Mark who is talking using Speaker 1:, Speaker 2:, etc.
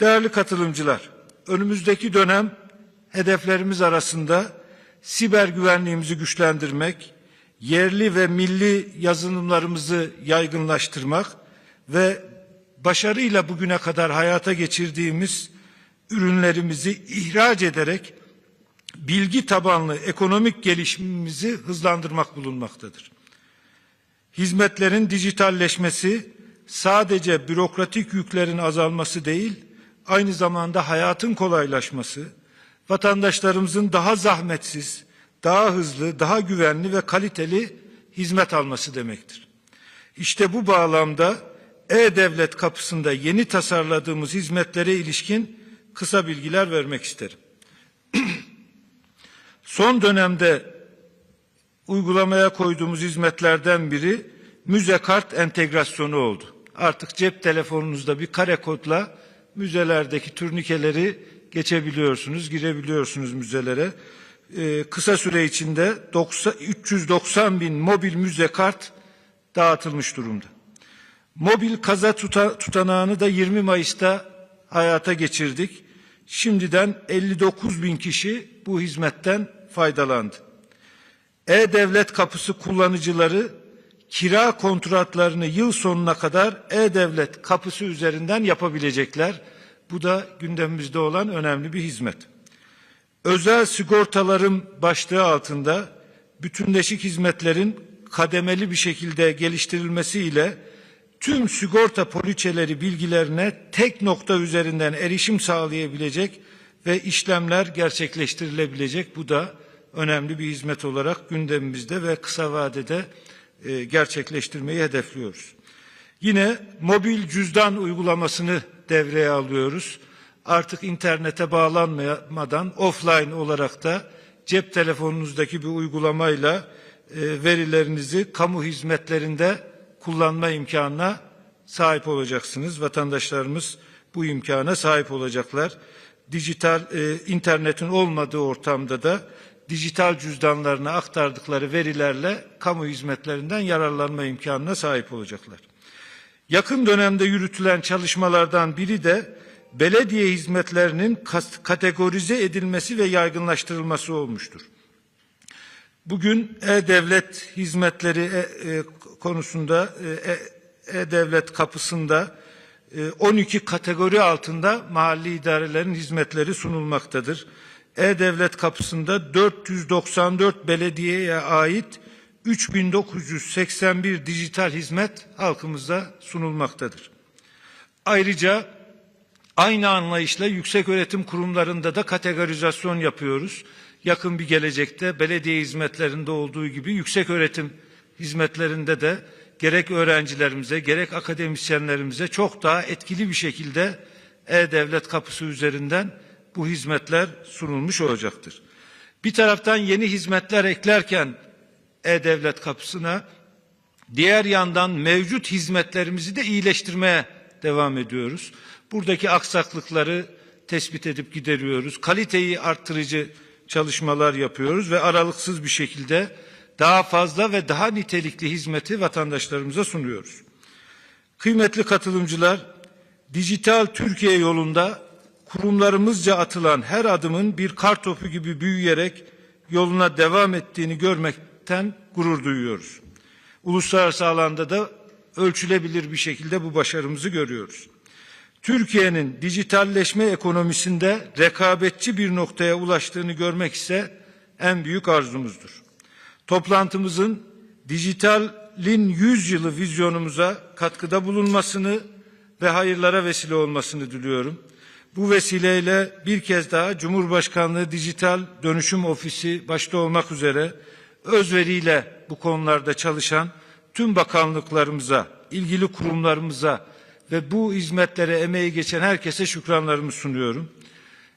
Speaker 1: Değerli katılımcılar, önümüzdeki dönem hedeflerimiz arasında siber güvenliğimizi güçlendirmek, yerli ve milli yazılımlarımızı yaygınlaştırmak ve başarıyla bugüne kadar hayata geçirdiğimiz ürünlerimizi ihraç ederek bilgi tabanlı ekonomik gelişimimizi hızlandırmak bulunmaktadır. Hizmetlerin dijitalleşmesi sadece bürokratik yüklerin azalması değil, aynı zamanda hayatın kolaylaşması, vatandaşlarımızın daha zahmetsiz, daha hızlı, daha güvenli ve kaliteli hizmet alması demektir. İşte bu bağlamda e-devlet kapısında yeni tasarladığımız hizmetlere ilişkin kısa bilgiler vermek isterim. Son dönemde uygulamaya koyduğumuz hizmetlerden biri müze kart entegrasyonu oldu. Artık cep telefonunuzda bir kare kodla müzelerdeki turnikeleri geçebiliyorsunuz, girebiliyorsunuz müzelere. Ee, kısa süre içinde 90, 390 bin mobil müze kart dağıtılmış durumda. Mobil kaza tuta, tutanağını da 20 Mayıs'ta hayata geçirdik. Şimdiden 59 bin kişi bu hizmetten faydalandı. E-Devlet kapısı kullanıcıları kira kontratlarını yıl sonuna kadar E-Devlet kapısı üzerinden yapabilecekler. Bu da gündemimizde olan önemli bir hizmet. Özel sigortaların başlığı altında bütünleşik hizmetlerin kademeli bir şekilde geliştirilmesiyle tüm sigorta poliçeleri bilgilerine tek nokta üzerinden erişim sağlayabilecek ve işlemler gerçekleştirilebilecek. Bu da önemli bir hizmet olarak gündemimizde ve kısa vadede e, gerçekleştirmeyi hedefliyoruz. Yine mobil cüzdan uygulamasını devreye alıyoruz. Artık internete bağlanmadan offline olarak da cep telefonunuzdaki bir uygulamayla e, verilerinizi kamu hizmetlerinde kullanma imkanına sahip olacaksınız. Vatandaşlarımız bu imkana sahip olacaklar. Dijital e, internetin olmadığı ortamda da dijital cüzdanlarına aktardıkları verilerle kamu hizmetlerinden yararlanma imkanına sahip olacaklar. Yakın dönemde yürütülen çalışmalardan biri de belediye hizmetlerinin kategorize edilmesi ve yaygınlaştırılması olmuştur. Bugün e-devlet hizmetleri e, e, konusunda e, e-devlet kapısında e, 12 kategori altında mahalli idarelerin hizmetleri sunulmaktadır. E-devlet kapısında 494 belediyeye ait 3981 dijital hizmet halkımıza sunulmaktadır. Ayrıca aynı anlayışla yüksek öğretim kurumlarında da kategorizasyon yapıyoruz. Yakın bir gelecekte belediye hizmetlerinde olduğu gibi yüksek öğretim hizmetlerinde de gerek öğrencilerimize gerek akademisyenlerimize çok daha etkili bir şekilde e-devlet kapısı üzerinden bu hizmetler sunulmuş olacaktır. Bir taraftan yeni hizmetler eklerken e-devlet kapısına diğer yandan mevcut hizmetlerimizi de iyileştirmeye devam ediyoruz. Buradaki aksaklıkları tespit edip gideriyoruz. Kaliteyi arttırıcı çalışmalar yapıyoruz ve aralıksız bir şekilde daha fazla ve daha nitelikli hizmeti vatandaşlarımıza sunuyoruz. Kıymetli katılımcılar, dijital Türkiye yolunda kurumlarımızca atılan her adımın bir kar topu gibi büyüyerek yoluna devam ettiğini görmekten gurur duyuyoruz. Uluslararası alanda da ölçülebilir bir şekilde bu başarımızı görüyoruz. Türkiye'nin dijitalleşme ekonomisinde rekabetçi bir noktaya ulaştığını görmek ise en büyük arzumuzdur. Toplantımızın dijitalin 100 yılı vizyonumuza katkıda bulunmasını ve hayırlara vesile olmasını diliyorum. Bu vesileyle bir kez daha Cumhurbaşkanlığı Dijital Dönüşüm Ofisi başta olmak üzere özveriyle bu konularda çalışan tüm bakanlıklarımıza, ilgili kurumlarımıza ve bu hizmetlere emeği geçen herkese şükranlarımı sunuyorum.